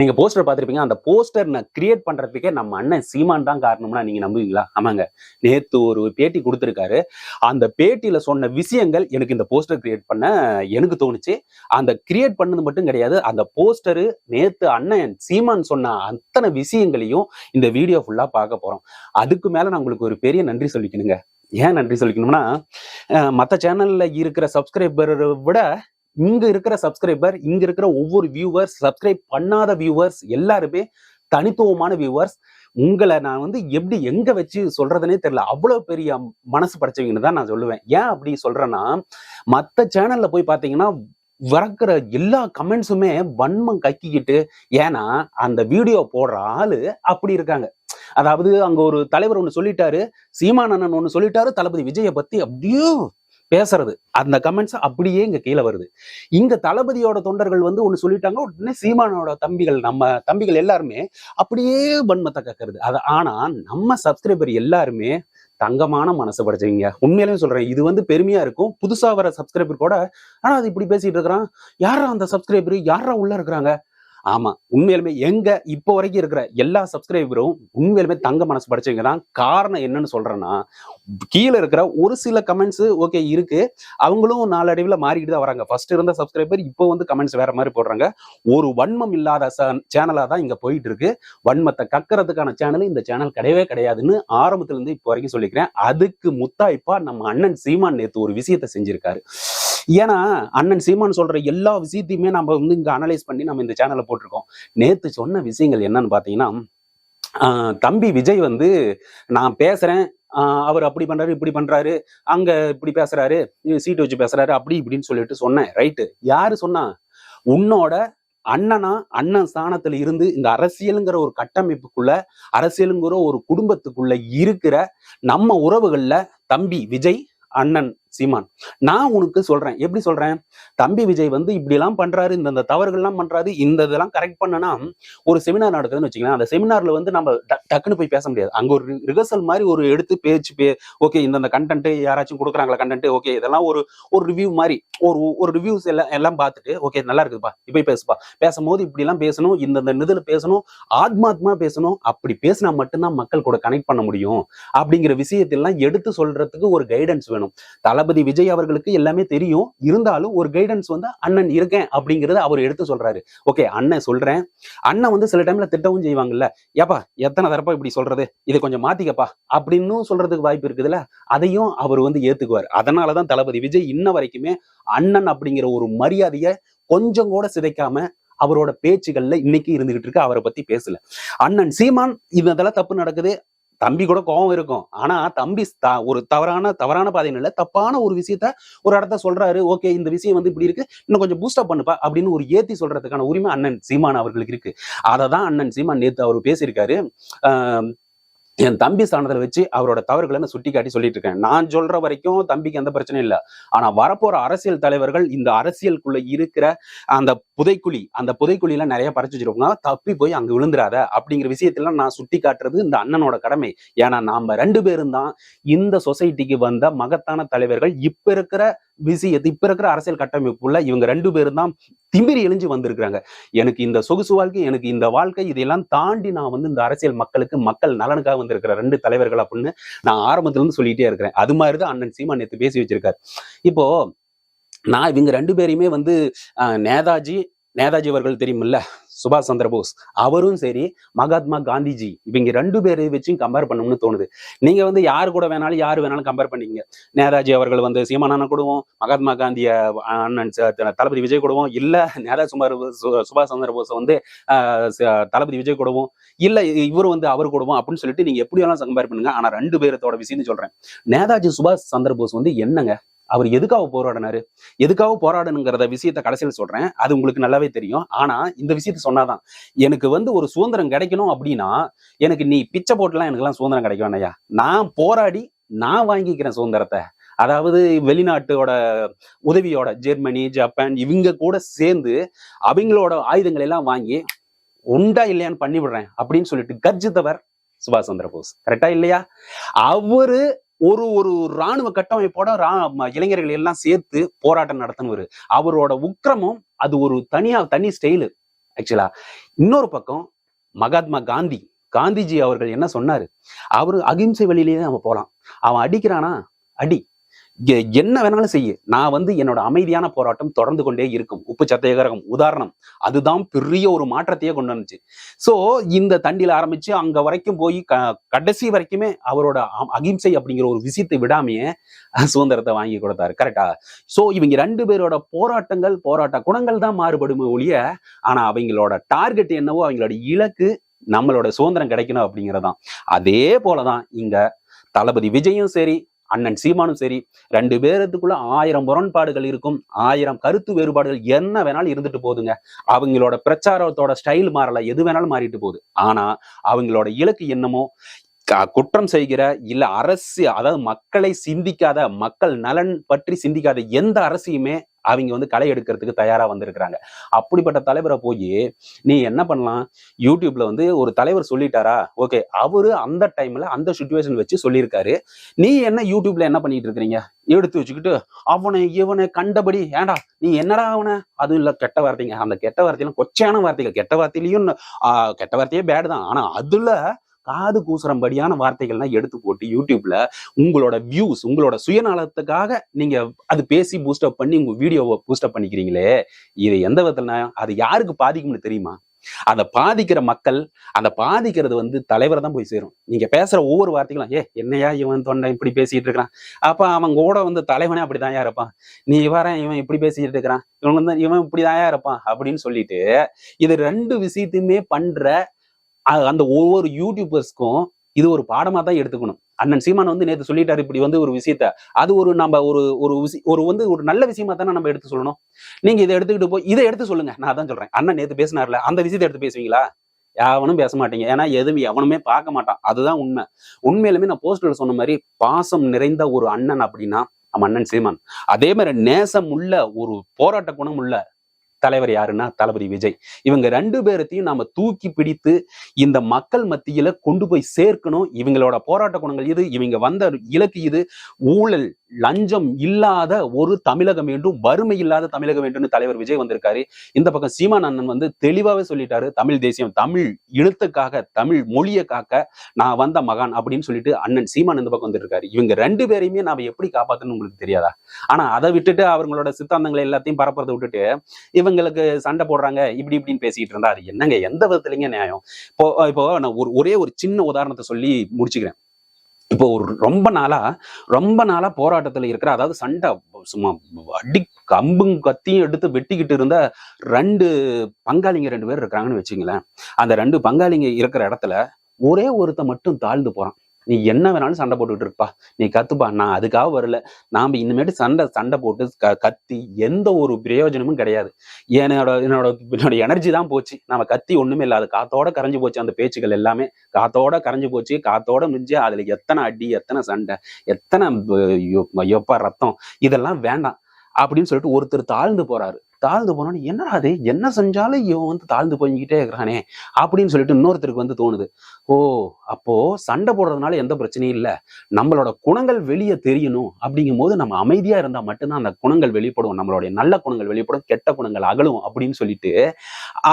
நீங்க போஸ்டர் பார்த்துருப்பீங்க அந்த போஸ்டர் நான் கிரியேட் பண்றதுக்கே நம்ம அண்ணன் சீமான் தான் காரணம்னா நீங்க நம்புவீங்களா? ஆமாங்க. நேத்து ஒரு பேட்டி கொடுத்துருக்காரு. அந்த பேட்டியில சொன்ன விஷயங்கள் எனக்கு இந்த போஸ்டர் கிரியேட் பண்ண எனக்கு தோணுச்சு. அந்த கிரியேட் பண்ணது மட்டும் கிடையாது அந்த போஸ்டரு நேத்து அண்ணன் சீமான் சொன்ன அத்தனை விஷயங்களையும் இந்த வீடியோ ஃபுல்லா பார்க்க போறோம். அதுக்கு மேல நான் உங்களுக்கு ஒரு பெரிய நன்றி சொல்லிக்கணுங்க. ஏன் நன்றி சொல்லிக்கணும்னா மற்ற மத்த சேனல்ல இருக்கிற சப்ஸ்கிரைபரை விட இங்க இருக்கிற சப்ஸ்கிரைபர் இங்க இருக்கிற ஒவ்வொரு வியூவர்ஸ் சப்ஸ்கிரைப் பண்ணாத வியூவர்ஸ் எல்லாருமே தனித்துவமான வியூவர்ஸ் உங்களை நான் வந்து எப்படி எங்க வச்சு சொல்றதுனே தெரியல. அவ்வளவு பெரிய மனசு படைச்சவங்கன்னு தான் நான் சொல்லுவேன். ஏன் அப்படி சொல்றேன்னா மத்த சேனல்ல போய் பாத்தீங்கன்னா வரக்கிற எல்லா கமெண்ட்ஸுமே வன்மம் கக்கிக்கிட்டு ஏன்னா அந்த வீடியோ போடுற ஆளு அப்படி இருக்காங்க. அதாவது அங்க ஒரு தலைவர் ஒன்று சொல்லிட்டாரு சீமான் அண்ணன் சொல்லிட்டாரு தளபதி விஜயை பத்தி அப்படியே பேசுறது. அந்த கமெண்ட்ஸ் அப்படியே இங்க கீழே வருது. இங்க தளபதியோட தொண்டர்கள் வந்து ஒன்று சொல்லிட்டாங்க உடனே சீமானோட தம்பிகள் நம்ம தம்பிகள் எல்லாருமே அப்படியே வன்மத்தை கக்கிறது. அது ஆனா நம்ம சப்ஸ்கிரைபர் எல்லாருமே தங்கமான மனசு படைச்சவங்க. உண்மையிலேயே சொல்றேன் இது வந்து பெருமையா இருக்கும். புதுசா வர சப்ஸ்கிரைபர் கூட ஆனா அது இப்படி பேசிட்டு இருக்கிறான். யாரா அந்த சப்ஸ்கிரைபர் யாரா உள்ள இருக்கிறாங்க? ஆமா உண்மையிலுமே எங்க இப்போ வரைக்கும் இருக்கிற எல்லா சப்ஸ்கிரைபரும் உண்மையிலுமே தங்க மனசு படைச்சவங்க தான். காரணம் என்னன்னு சொல்றேன்னா கீழே இருக்கிற ஒரு சில கமெண்ட்ஸ் ஓகே இருக்கு. அவங்களும் நாளடைவில் மாறிக்கிட்டு தான் வராங்க. ஃபர்ஸ்ட் இருந்த சப்ஸ்கிரைபர் இப்போ வந்து கமெண்ட்ஸ் வேற மாதிரி போடுறாங்க. ஒரு வன்மம் இல்லாத சேனலா தான் இங்க போயிட்டு இருக்கு வன்மத்தை கக்கறதுக்கான சேனல் இந்த சேனல் கிடையவே கிடையாதுன்னு ஆரம்பத்துல இருந்து இப்போ வரைக்கும் சொல்லிக்கிறேன். அதுக்கு முத்தாய்ப்பா நம்ம அண்ணன் சீமான் நேத்து ஒரு விஷயத்தை செஞ்சிருக்காரு. ஏன்னா அண்ணன் சீமான் சொல்ற எல்லா விஷயத்தையுமே நம்ம வந்து இங்க அனலைஸ் பண்ணி நம்ம இந்த சேனல்ல போட்டிருக்கோம். நேத்து சொன்ன விஷயங்கள் என்னன்னு பாத்தீங்கன்னா தம்பி விஜய் வந்து நான் பேசுறேன் அவர் அப்படி பண்றாரு இப்படி பண்றாரு அங்க இப்படி பேசுறாரு சீட்டு வச்சு பேசுறாரு அப்படி இப்படின்னு சொல்லிட்டு சொன்னேன். ரைட்டு யாரு சொன்னா உன்னோட அண்ணனா அண்ணன் ஸ்தானத்துல இருந்து இந்த அரசியலுங்கிற ஒரு கட்டமைப்புக்குள்ள அரசியலுங்கிற ஒரு குடும்பத்துக்குள்ள இருக்கிற நம்ம உறவுகள்ல தம்பி விஜய் அண்ணன் சீமான். நான் உனக்கு சொல்றேன். எப்படி சொல்றேன்? தம்பி விஜய் வந்து இப்படி எல்லாம் பண்றாரு இந்த இந்த தவறுகள்லாம் பண்றாரு இந்த இதெல்லாம் கரெக்ட் பண்ணனா ஒரு செமினார் நடக்குதுன்னு வச்சுக்கலாம் அந்த செமினார்ல வந்து நம்ம டக்குன்னு போய் பேச முடியாது. அங்க ஒரு ரிஹர்சல் மாதிரி ஒரு எடுத்து பேச்சு பே ஓகே இந்த கண்டென்ட் யாராச்சும் கொடுக்குறாங்களா கண்டென்ட் ஓகே இதெல்லாம் ஒரு ஒரு ரிவ்யூ மாதிரி ஒரு ஒரு ரிவ்யூஸ் எல்லாம் எல்லாம் பார்த்துட்டு ஓகே நல்லா இருக்குதுப்பா இப்போ பேசுப்பா. பேசும்போது இப்படி எல்லாம் பேசணும் இந்த இந்த பேசணும் ஆத்மாத்மா பேசணும் அப்படி பேசினா மட்டும்தான் மக்கள் கூட கனெக்ட் பண்ண முடியும். அப்படிங்கிற விஷயத்தெல்லாம் எடுத்து சொல்றதுக்கு ஒரு கைடன்ஸ் வேணும். தலை தளபதி விஜய் அவர்களுக்கு எல்லாமே தெரியும். இருந்தாலும் ஒரு கைடன்ஸ் வந்து அண்ணன் இருக்கேன் அப்படிங்கறத அவர் எடுத்து சொல்றாரு. ஓகே அண்ணன் சொல்றேன். அண்ணன் வந்து சில டைம்ல திட்டவும் செய்வாங்கல்ல. ஏப்பா எத்தனை தரப்பா இப்படி சொல்றது? இதை கொஞ்சம் மாத்திக்கப்பா அப்படின்னு சொல்றதுக்கு வாய்ப்பு இருக்குதுல்ல? அதையும் அவர் வந்து ஏத்துக்குவார். அதனாலதான் தளபதி விஜய் இன்ன வரைக்குமே அண்ணன் அப்படிங்கிற ஒரு மரியாதையை கொஞ்சம் கூட சிதைக்காம அவரோட பேச்சுகள்ல இன்னைக்கு இருந்துகிட்டு இருக்கு. அவரை பத்தி பேசல. அண்ணன் சீமான் இதெல்லாம் தப்பு நடக்குது. தம்பி கூட கோவம் இருக்கும். ஆனா தம்பி த- ஒரு தவறான தவறான பாதையில் இல்லை தப்பான ஒரு விஷயத்த ஒரு இடத்த சொல்றாரு ஓகே இந்த விஷயம் வந்து இப்படி இருக்கு இன்னும் கொஞ்சம் பூஸ்டப் பண்ணுப்பா அப்படின்னு ஒரு ஏத்தி சொல்றதுக்கான உரிமை அண்ணன் சீமான் அவர்களுக்கு இருக்கு. அதை தான் அண்ணன் சீமான் நேத்து அவர் பேசியிருக்காரு. ஆஹ் என் தம்பி ஸ்தானத்துல வச்சு அவரோட தவறுகளை நான் சுட்டி காட்டி சொல்லிட்டு இருக்கேன் நான் சொல்ற வரைக்கும் தம்பிக்கு எந்த பிரச்சனையும் இல்லை. ஆனா வரப்போற அரசியல் தலைவர்கள் இந்த அரசியலுக்குள்ள இருக்கிற அந்த புதைக்குழி அந்த புதைக்குழியில நிறைய பறிச்சு வச்சிருப்பாங்க தப்பி போய் அங்க விழுந்துராத அப்படிங்கிற விஷயத்தெல்லாம் நான் சுட்டி காட்டுறது இந்த அண்ணனோட கடமை. ஏன்னா நாம ரெண்டு பேரும் தான் இந்த சொசைட்டிக்கு வந்த மகத்தான தலைவர்கள். இப்ப இருக்கிற விஷயத்து இப்ப இருக்கிற அரசியல் கட்டமைப்புள்ள இவங்க ரெண்டு பேரும் தான் திமிரி எழிஞ்சு வந்திருக்கிறாங்க. எனக்கு இந்த சொகுசு வாழ்க்கை எனக்கு இந்த வாழ்க்கை இதையெல்லாம் தாண்டி நான் வந்து இந்த அரசியல் மக்களுக்கு மக்கள் நலனுக்காக வந்திருக்கிற ரெண்டு தலைவர்கள் அப்படின்னு நான் ஆரம்பத்துல இருந்து சொல்லிட்டே இருக்கிறேன். அது மாதிரி தான் அண்ணன் சீமா நேற்று பேசி வச்சிருக்காரு. இப்போ நான் இவங்க ரெண்டு பேரையுமே வந்து நேதாஜி நேதாஜி அவர்கள் தெரியுமில்ல? சுபாஷ் சந்திர போஸ். அவரும் சரி மகாத்மா காந்திஜி இவங்க ரெண்டு பேரை வச்சும் கம்பேர் பண்ணணும்னு தோணுது. நீங்க வந்து யார் கூட வேணாலும் யார் வேணாலும் கம்பேர் பண்ணீங்க நேதாஜி அவர்கள் வந்து சீமானான கூடவும் மகாத்மா காந்திய அண்ணன் தளபதி விஜய் கூடவும் இல்ல நேதாஜி சுமார் சுபாஷ் சந்திர போஸ் வந்து ஆஹ், தளபதி விஜய் கூடவும் இல்ல இவர் வந்து அவர் கூடவும் அப்படின்னு சொல்லிட்டு நீங்க எப்படி வேணாலும் கம்பேர் பண்ணுங்க. ஆனா ரெண்டு பேரத்தோட விஷயம்னு சொல்றேன். நேதாஜி சுபாஷ் சந்திர போஸ் வந்து என்னங்க? அவர் எதுக்காக போராடினாரு? எதுக்காக போராடணுங்கிறத விஷயத்த கடைசியில் சொல்றேன். அது உங்களுக்கு நல்லாவே தெரியும். ஆனா இந்த விஷயத்த சொன்னாதான். எனக்கு வந்து ஒரு சுதந்திரம் கிடைக்கணும் அப்படின்னா எனக்கு நீ பிச்சை போட்டுலாம் எனக்குலாம் சுதந்திரம் கிடைக்கும் ஐயா நான் போராடி நான் வாங்கிக்கிறேன் சுதந்திரத்தை. அதாவது வெளிநாட்டோட உதவியோட ஜெர்மனி ஜப்பான் இவங்க கூட சேர்ந்து அவங்களோட ஆயுதங்களை எல்லாம் வாங்கி உண்டா இல்லையான்னு பண்ணி விடுறேன் அப்படின்னு சொல்லிட்டு கர்ஜித்தவர் சுபாஷ் சந்திர போஸ் கரெக்டா இல்லையா? அவரு ஒரு ஒரு ராணுவ கட்டமைப்போட ரா இளைஞர்கள் எல்லாம் சேர்த்து போராட்டம் நடத்தினவர். அவரோட உக்கிரமும் அது ஒரு தனியா தனி ஸ்டைலு ஆக்சுவலா இன்னொரு பக்கம் மகாத்மா காந்தி. காந்திஜி அவர்கள் என்ன சொன்னாரு? அவரு அகிம்சை வழியிலேயே நம்ம போகலாம் அவன் அடிக்கிறானா? அடி. என்ன வேணாலும் செய்ய. நான் வந்து என்னோட அமைதியான போராட்டம் தொடர்ந்து கொண்டே இருக்கும். உப்பு சத்தியாகிரகம் உதாரணம். அதுதான் பெரிய ஒரு மாற்றத்தையே கொண்டு வந்துச்சு. ஸோ இந்த தண்டியில் ஆரம்பிச்சு அங்க வரைக்கும் போய் க- கடைசி வரைக்குமே அவரோட அகிம்சை அப்படிங்கிற ஒரு விஷயத்தை விடாமையே சுதந்திரத்தை வாங்கி கொடுத்தாரு. கரெக்டா ஸோ இவங்க ரெண்டு பேரோட போராட்டங்கள் போராட்ட குணங்கள் தான் மாறுபடுமே ஒழிய ஆனா அவங்களோட டார்கெட் என்னவோ அவங்களோட இலக்கு நம்மளோட சுதந்திரம் கிடைக்கணும் அப்படிங்கிறதான். அதே போலதான் இங்க தளபதி விஜயும் சரி அண்ணன் சீமானும் சரி ரெண்டு பேரத்துக்குள்ள ஆயிரம் முரண்பாடுகள் இருக்கும். ஆயிரம் கருத்து வேறுபாடுகள் என்ன வேணாலும் இருந்துட்டு போதுங்க அவங்களோட பிரச்சாரத்தோட ஸ்டைல் மாறல எது வேணாலும் மாறிட்டு போகுது. ஆனா அவங்களோட இலக்கு என்னமோ குற்றம் செய்கிற இல்ல அரசு அதாவது மக்களை சிந்திக்காத மக்கள் நலன் பற்றி சிந்திக்காத எந்த அரசியுமே அவங்க வந்து களை எடுக்கிறதுக்கு தயாரா வந்திருக்கிறாங்க. அப்படிப்பட்ட தலைவரை போய் நீ என்ன பண்ணலாம்? யூடியூப்ல வந்து ஒரு தலைவர் சொல்லிட்டாரா? ஓகே அவரு அந்த டைம்ல அந்த சுச்சுவேஷன் வச்சு சொல்லியிருக்காரு. நீ என்ன யூடியூப்ல என்ன பண்ணிட்டு இருக்கிறீங்க? எடுத்து வச்சுக்கிட்டு அவனை இவனை கண்டபடி ஏன்டா நீ என்னடா அவனை? அதுவும் இல்ல கெட்ட வார்த்தைங்க. அந்த கெட்ட வார்த்தையெல்லாம் கொச்சையான வார்த்தைகள் கெட்ட வார்த்தையிலையும் ஆஹ், கெட்ட வார்த்தையே பேடு தான். ஆனா அதுல காது கூசுறம்படியான வார்த்தைகள்லாம் எடுத்து போட்டு யூடியூப்ல உங்களோட வியூஸ் உங்களோட சுயநலத்துக்காக நீங்க அது பேசி பூஸ்டப் பண்ணி உங்க வீடியோவை பூஸ்டப் பண்ணிக்கிறீங்களே இது எந்த விதத்துல அது யாருக்கு பாதிக்கும்னு தெரியுமா? அதை பாதிக்கிற மக்கள் அதை பாதிக்கிறது வந்து தலைவரை தான் போய் சேரும். நீங்க பேசுற ஒவ்வொரு வார்த்தைகளும் ஏ என்னையா இவன் தொண்டை இப்படி பேசிட்டு இருக்கிறான்? அப்ப அவன் கூட வந்து தலைவனே அப்படிதான் இருப்பான்? நீ வர இவன் இப்படி பேசிட்டு இருக்கிறான். இவன் வந்து இவன் இப்படிதான் இருப்பான்? அப்படின்னு சொல்லிட்டு இது ரெண்டு விஷயத்தையுமே பண்ற அந்த ஒவ்வொரு யூடியூபர்ஸ்க்கும் இது ஒரு பாடமா தான் எடுத்துக்கணும். அண்ணன் சீமான் வந்து நேற்று சொல்லிட்டாரு இப்படி வந்து ஒரு விஷயத்த. அது ஒரு நம்ம ஒரு ஒரு விஷய- ஒரு வந்து ஒரு நல்ல விஷயமா தானே நம்ம எடுத்து சொல்லணும். நீங்க இதை எடுத்துக்கிட்டு போய் இதை எடுத்து சொல்லுங்க. நான் தான் சொல்றேன். அண்ணன் நேற்று பேசினார்ல அந்த விஷயத்தை எடுத்து பேசுவீங்களா? யாவனும் பேச மாட்டீங்க. ஏன்னா எதுவும் எவனுமே பார்க்க மாட்டான். அதுதான் உண்மை. உண்மையிலுமே நான் போஸ்டர்ல சொன்ன மாதிரி பாசம் நிறைந்த ஒரு அண்ணன் அப்படின்னா நம்ம அண்ணன் சீமான். அதே மாதிரி நேசம் உள்ள ஒரு போராட்ட குணம் உள்ள தலைவர் யாருன்னா தளபதி விஜய். இவங்க ரெண்டு பேரத்தையும் நாம தூக்கி பிடித்து இந்த மக்கள் மத்தியில கொண்டு போய் சேர்க்கணும். இவங்களோட போராட்ட குணங்கள் இது இவங்க வந்த இலக்கு இது ஊழல் லஞ்சம் இல்லாத ஒரு தமிழகம் வேண்டும் வறுமை இல்லாத தமிழகம் வேண்டும்னு தலைவர் விஜய் வந்திருக்காரு. இந்த பக்கம் சீமான் அண்ணன் வந்து தெளிவாவே சொல்லிட்டாரு தமிழ் தேசியம் தமிழ் இழுத்துக்காக தமிழ் மொழியை காக்க நான் வந்த மகான் அப்படின்னு சொல்லிட்டு அண்ணன் சீமான் இந்த பக்கம் வந்துருக்காரு. இருக்காரு இவங்க ரெண்டு பேரையுமே நாம எப்படி காப்பாத்தணும்னு உங்களுக்கு தெரியாதா? ஆனா அதை விட்டுட்டு அவங்களோட சித்தாந்தங்களை எல்லாத்தையும் பரப்புறதை விட்டுட்டு இவங்களுக்கு சண்டை போடுறாங்க இப்படி இப்படின்னு பேசிட்டு இருந்தா அது என்னங்க எந்த விதத்துலங்க நியாயம்? இப்போ இப்போ நான் ஒரு ஒரே ஒரு சின்ன உதாரணத்தை சொல்லி முடிச்சுக்கிறேன். இப்போ ஒரு ரொம்ப நாளா ரொம்ப நாளா போராட்டத்துல இருக்கிற அதாவது சண்டை சும்மா அடி கம்பும் கத்தியும் எடுத்து வெட்டிக்கிட்டு இருந்த ரெண்டு பங்காளிங்க ரெண்டு பேர் இருக்கிறாங்கன்னு வச்சுங்களேன் அந்த ரெண்டு பங்காளிங்க இருக்கிற இடத்துல ஒரே ஒருத்த மட்டும் தாழ்ந்து போறான். நீ என்ன வேணாலும் சண்டை போட்டுக்கிட்டு இருப்பா. நீ கத்துப்பா. நான் அதுக்காக வரல. நாம இனிமேட்டு சண்டை சண்டை போட்டு க- கத்தி எந்த ஒரு பிரயோஜனமும் கிடையாது. என்னோட என்னோட என்னோட எனர்ஜி தான் போச்சு. நாம கத்தி ஒண்ணுமே இல்லாத காத்தோட கரைஞ்சு போச்சு. அந்த பேச்சுகள் எல்லாமே காத்தோட கரைஞ்சு போச்சு. காத்தோட மிஞ்சி அதுல எத்தனை அடி எத்தனை சண்டை எத்தனை எப்பா ரத்தம். இதெல்லாம் வேண்டாம். அப்படின்னு சொல்லிட்டு ஒருத்தர் தாழ்ந்து போறாரு. தாழ்ந்து போனோன்னு என்னடா அது என்ன செஞ்சாலும் இவன் வந்து தாழ்ந்து போய்கிட்டே இருக்கிறானே அப்படின்னு சொல்லிட்டு இன்னொருத்தருக்கு வந்து தோணுது. ஓ அப்போ சண்டை போடுறதுனால எந்த பிரச்சனையும் இல்லை. நம்மளோட குணங்கள் வெளியே தெரியணும். அப்படிங்கும் போது நம்ம அமைதியா இருந்தா மட்டும்தான் அந்த குணங்கள் வெளிப்படும். நம்மளுடைய நல்ல குணங்கள் வெளிப்படும் கெட்ட குணங்கள் அகலும் அப்படின்னு சொல்லிட்டு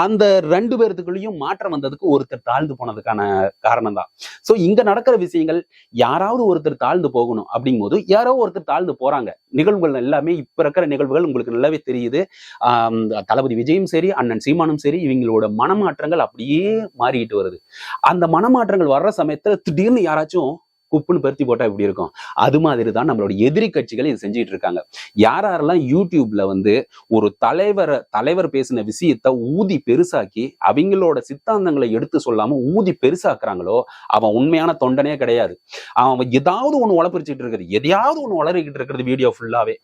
அந்த ரெண்டு பேர்த்துக்குள்ளேயும் மாற்றம் வந்ததுக்கு ஒருத்தர் தாழ்ந்து போனதுக்கான காரணம் தான் ஸோ இங்க நடக்கிற விஷயங்கள் யாராவது ஒருத்தர் தாழ்ந்து போகணும் அப்படிங்கும் போது யாரோ ஒருத்தர் தாழ்ந்து போறாங்க. நிகழ்வுகள் எல்லாமே இப்ப இருக்கிற நிகழ்வுகள் உங்களுக்கு நல்லாவே தெரியுது. ஆஹ் தளபதி விஜயும் சரி அண்ணன் சீமானும் சரி இவங்களோட மனமாற்றங்கள் அப்படியே மாறிட்டு வருது. அந்த மனமாற்றங்கள் வர்ற சமயத்துல திடீர்னு யாராச்சும் குப்புன்னு பருத்தி போட்டா இப்படி இருக்கும். அது மாதிரி தான் நம்மளோட எதிரி கட்சிகள் இது செஞ்சுட்டு இருக்காங்க. யார் யாரெல்லாம் யூடியூப்ல வந்து ஒரு தலைவரை தலைவர் பேசின விஷயத்த ஊதி பெருசாக்கி அவங்களோட சித்தாந்தங்களை எடுத்து சொல்லாம ஊதி பெருசாக்குறாங்களோ அவன் உண்மையான தொண்டனே கிடையாது. அவன் ஏதாவது ஒன்று உழப்பிரிச்சிட்டு இருக்குது. எதையாவது ஒன்று உளறிக்கிட்டு இருக்கிறது வீடியோ ஃபுல்லாவே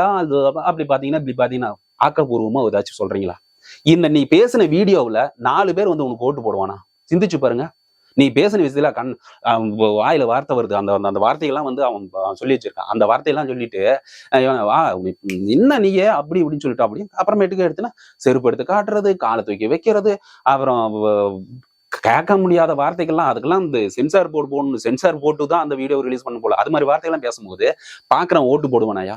தான் அப்படி பார்த்தீங்கன்னா இப்படி பார்த்தீங்கன்னா ஆக்கப்பூர்வமா ஏதாச்சும் சொல்றீங்களா? இந்த நீ பேசின வீடியோவில் நாலு பேர் வந்து உனக்கு ஓட்டு போடுவானா? சிந்திச்சு பாருங்க. நீ பேசின விஷயத்துல கண் வாயில வார்த்தை வருது. அந்த அந்த- அந்த வார்த்தைகள்லாம் வந்து அவன் சொல்லி வச்சிருக்கான். அந்த வார்த்தையெல்லாம் சொல்லிட்டு வா என்ன நீயே அப்படி இப்படின்னு சொல்லிட்டு அப்படி. அப்புறமேட்டுக்கு எடுத்துனா செருப்பு எடுத்து காட்டுறது காலை தூக்கி வைக்கிறது அப்புறம் கேட்க முடியாத வார்த்தைகள்லாம் அதுக்கெல்லாம் இந்த சென்சார் போர்டு போடணும். சென்சார் போட்டு தான் அந்த வீடியோ ரிலீஸ் பண்ண போல. அது மாதிரி வார்த்தைகள்லாம் பேசும்போது பாக்குறேன் ஓட்டு போடுவானாயா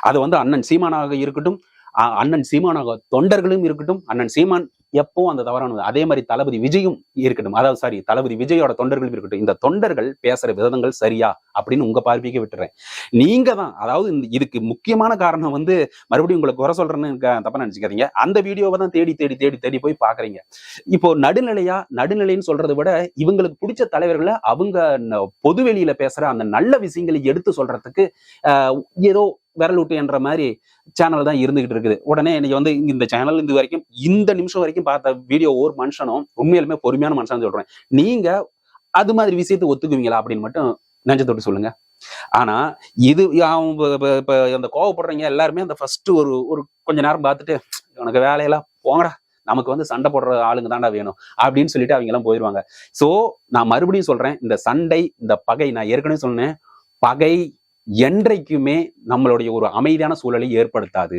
அது வந்து அண்ணன் சீமானாக இருக்கட்டும் அண்ணன் சீமானாக தொண்டர்களும் இருக்கட்டும் அண்ணன் சீமான் எப்பவும் அந்த தவறானது அதே மாதிரி தளபதி விஜயும் இருக்கட்டும். அதாவது சாரி தளபதி விஜயோட தொண்டர்களும் இருக்கட்டும். இந்த தொண்டர்கள் பேசுற விதங்கள் சரியா அப்படின்னு உங்க பார்வைக்கு விட்டுறேன். நீங்க தான் அதாவது இந்த- இதுக்கு முக்கியமான காரணம் வந்து மறுபடியும் உங்களை குறை சொல்றேன்னு க- தப்பா நினைச்சுக்காதீங்க. அந்த வீடியோவை தான் தேடி தேடி தேடி தேடி போய் பாக்குறீங்க இப்போ நடுநிலையா நடுநிலைன்னு சொல்றதை விட இவங்களுக்கு பிடிச்ச தலைவர்களை அவங்க பொதுவெளியில பேசுற அந்த நல்ல விஷயங்களை எடுத்து சொல்றதுக்கு ஆஹ், விரல் விரலூட்டு என்ற மாதிரி சேனல் தான் இருந்துகிட்டு இருக்குது. உடனே இன்னைக்கு வந்து இந்த சேனல் இது வரைக்கும் இந்த நிமிஷம் வரைக்கும் பார்த்த வீடியோ ஒரு மனுஷனும் உண்மையிலுமே பொறுமையான மனுஷன் சொல்றேன். நீங்க அது மாதிரி விஷயத்தை ஒத்துக்குவீங்களா அப்படின்னு மட்டும் நெஞ்சத்தொட்டு சொல்லுங்க. ஆனா இது இப்ப- அந்த கோவப்படுறீங்க எல்லாருமே அந்த ஃபர்ஸ்ட் ஒரு ஒரு கொஞ்ச நேரம் பார்த்துட்டு உனக்கு வேலையெல்லாம் போங்கடா. நமக்கு வந்து சண்டை போடுற ஆளுங்க தான்டா வேணும். அப்படின்னு சொல்லிட்டு அவங்க எல்லாம் போயிடுவாங்க சோ நான் மறுபடியும் சொல்றேன் இந்த சண்டை இந்த பகை நான் ஏற்கனவே சொன்னேன் பகை என்றைக்குமே நம்மளுடைய ஒரு அமைதியான சூழலை ஏற்படுத்தாது.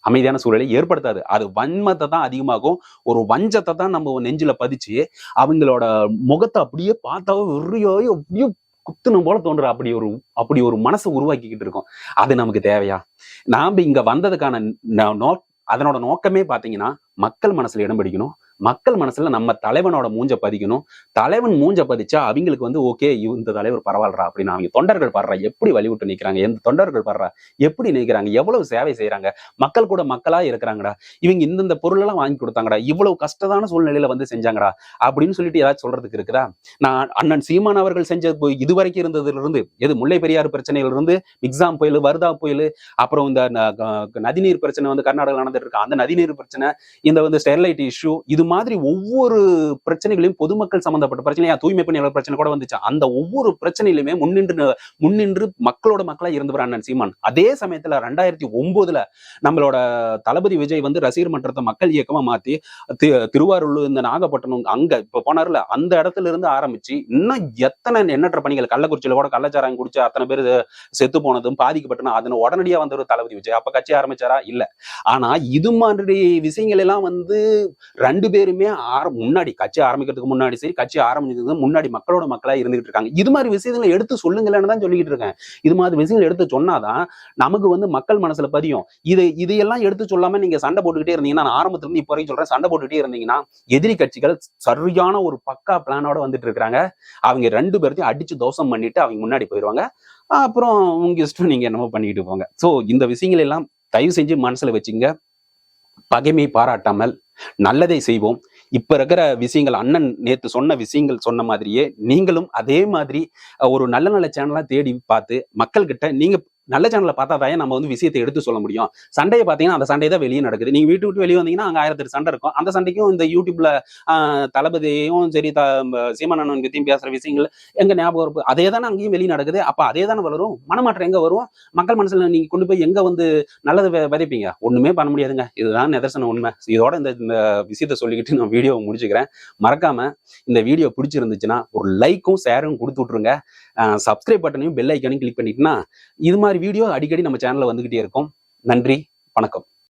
அமைதியான சூழலை ஏற்படுத்தாது. அது வன்மத்தை தான் அதிகமாகும். ஒரு வஞ்சத்தை தான் நம்ம நெஞ்சில பதிச்சு அவங்களோட முகத்தை அப்படியே பார்த்தாவே வெறியோ அப்படியே குத்துணும் போல தோன்ற அப்படி ஒரு அப்படி ஒரு மனசை உருவாக்கிக்கிட்டு இருக்கோம். அது நமக்கு தேவையா? நாம் இங்க வந்ததுக்கான ந- நோ அதனோட நோக்கமே பாத்தீங்கன்னா மக்கள் மனசுல இடம் பிடிக்கணும். மக்கள் மனசுல நம்ம தலைவனோட மூஞ்ச பதிக்கணும். தலைவன் மூஞ்ச பதிச்சா அவங்களுக்கு வந்து ஓகே இந்த தலைவர் பரவாயில்லடா அப்படின்னு அவங்க தொண்டர்கள் படுறா எப்படி வழிவிட்டு நிக்கிறாங்க? எந்த தொண்டர்கள் படுறா எப்படி நிக்கிறாங்க? எவ்வளவு சேவை செய்யறாங்க மக்கள் கூட மக்களா இருக்கிறாங்கடா. இவங்க இந்தந்த பொருளெல்லாம் வாங்கி கொடுத்தாங்கடா. இவ்வளவு கஷ்டமான சூழ்நிலையில வந்து செஞ்சாங்கடா. அப்படின்னு சொல்லிட்டு ஏதாச்சும் சொல்றதுக்கு இருக்குதா? நான் அண்ணன் சீமான் அவர்கள் செஞ்ச இதுவரைக்கும் இருந்ததுல இருந்து எது முல்லை பெரியாறு பிரச்சனையில இருந்து மிக்ஸாம் புயல் வருதா புயல் அப்புறம் இந்த நதிநீர் பிரச்சனை வந்து கர்நாடகா நடந்துட்டு இருக்கு. அந்த நதிநீர் பிரச்சனை இந்த வந்து ஸ்டெர்லைட் இஷ்யூ இது மாதிரி ஒவ்வொரு பிரச்சனைகளையும் பொதுமக்கள் சம்பந்தப்பட்ட பிரச்சனை தூய்மை பணியாளர் பிரச்சனை கூட வந்துச்சு? அந்த ஒவ்வொரு பிரச்சனையிலுமே முன்னின்று முன்னின்று மக்களோட மக்களா இருந்தவர் அண்ணன் சீமான். அதே சமயத்துல ரெண்டாயிரத்தி ஒன்பதுல நம்மளோட தளபதி விஜய் வந்து ரசிகர் மன்றத்தை மக்கள் இயக்கமா மாத்தி திருவாரூர் இந்த நாகப்பட்டினம் அங்க இப்ப போனார்ல அந்த இடத்துல இருந்து ஆரம்பிச்சு இன்னும் எத்தனை எண்ணற்ற பணிகள் கள்ளக்குறிச்சியில கூட கள்ளச்சாரம் குடிச்சு அத்தனை பேர் செத்து போனதும் பாதிக்கப்பட்டன அதனை உடனடியா வந்து ஒரு தளபதி விஜய். அப்ப கட்சி ஆரம்பிச்சாரா? இல்ல. ஆனா இது மாதிரி விஷயங்கள் எல்லாம் வந்து ரெண்டு பேருமே ஆர- முன்னாடி கட்சி ஆரம்பிக்கிறதுக்கு முன்னாடி சரி கட்சி ஆரம்பிக்கிறதுக்கு முன்னாடி மக்களோட மக்களா இருந்துகிட்டு இருக்காங்க. இது மாதிரி விஷயங்களை எடுத்து சொல்லுங்களேன்னு தான் சொல்லிக்கிட்டு இருக்கேன். இது மாதிரி விஷயங்கள் எடுத்து சொன்னாதான் நமக்கு வந்து மக்கள் மனசுல பதியும். இது இதையெல்லாம் எடுத்து சொல்லாம நீங்க சண்டை போட்டுக்கிட்டே இருந்தீங்கன்னா நான் ஆரம்பத்துல இருந்து இப்போ வரைக்கும் சொல்றேன் சண்டை போட்டுக்கிட்டே இருந்தீங்கன்னா எதிரி கட்சிகள் சரியான ஒரு பக்கா பிளானோட வந்துட்டு இருக்கிறாங்க அவங்க ரெண்டு பேர்த்தையும் அடிச்சு தோசம் பண்ணிட்டு அவங்க முன்னாடி போயிடுவாங்க அப்புறம் உங்க இஷ்டம் நீங்க என்னமோ பண்ணிக்கிட்டு போங்க. சோ இந்த விஷயங்கள் எல்லாம் தயவு செஞ்சு மனசுல வச்சுங்க. பகைமை பாராட்டாமல் நல்லதை செய்வோம். இப்ப இருக்கிற விஷயங்கள் அண்ணன் நேத்து சொன்ன விஷயங்கள் சொன்ன மாதிரியே நீங்களும் அதே மாதிரி ஒரு நல்ல நல்ல சேனலா தேடி பார்த்து மக்கள்கிட்ட நீங்க நல்ல சேனலை பார்த்தா தான் நம்ம வந்து விஷயத்தை எடுத்து சொல்ல முடியும். சண்டையை பார்த்தீங்கன்னா அந்த சண்டை தான் வெளியே நடக்குது. நீங்க வீட்டு விட்டு வெளியே வந்தீங்கன்னா அங்கே ஆயிரத்தி சண்டை இருக்கும். அந்த சண்டைக்கும் இந்த யூடியூப்ல தளபதியும் சரி த சீமானன் பற்றியும் பேசுற விஷயங்கள் எங்கே ஞாபகம் இருப்பு அதே தானே அங்கேயும் வெளியே நடக்குது. அப்போ அதே தானே வளரும்? மனமாற்றம் எங்கே வரும்? மக்கள் மனசில் நீங்க கொண்டு போய் எங்கே வந்து நல்லது விதைப்பீங்க? ஒண்ணுமே பண்ண முடியாதுங்க. இதுதான் நிதர்சன உண்மை. இதோட இந்த இந்த விஷயத்த சொல்லிக்கிட்டு நான் வீடியோவை முடிச்சுக்கிறேன். மறக்காம இந்த வீடியோ பிடிச்சிருந்துச்சுன்னா ஒரு லைக்கும் ஷேரும் கொடுத்து விட்ருங்க சப்ஸ்கிரைப் பட்டனையும் பெல் ஐக்கனையும் கிளிக் பண்ணிட்டுனா இது மாதிரி வீடியோ அடிக்கடி நம்ம சேனல்ல வந்துகிட்டே இருக்கும். நன்றி வணக்கம்.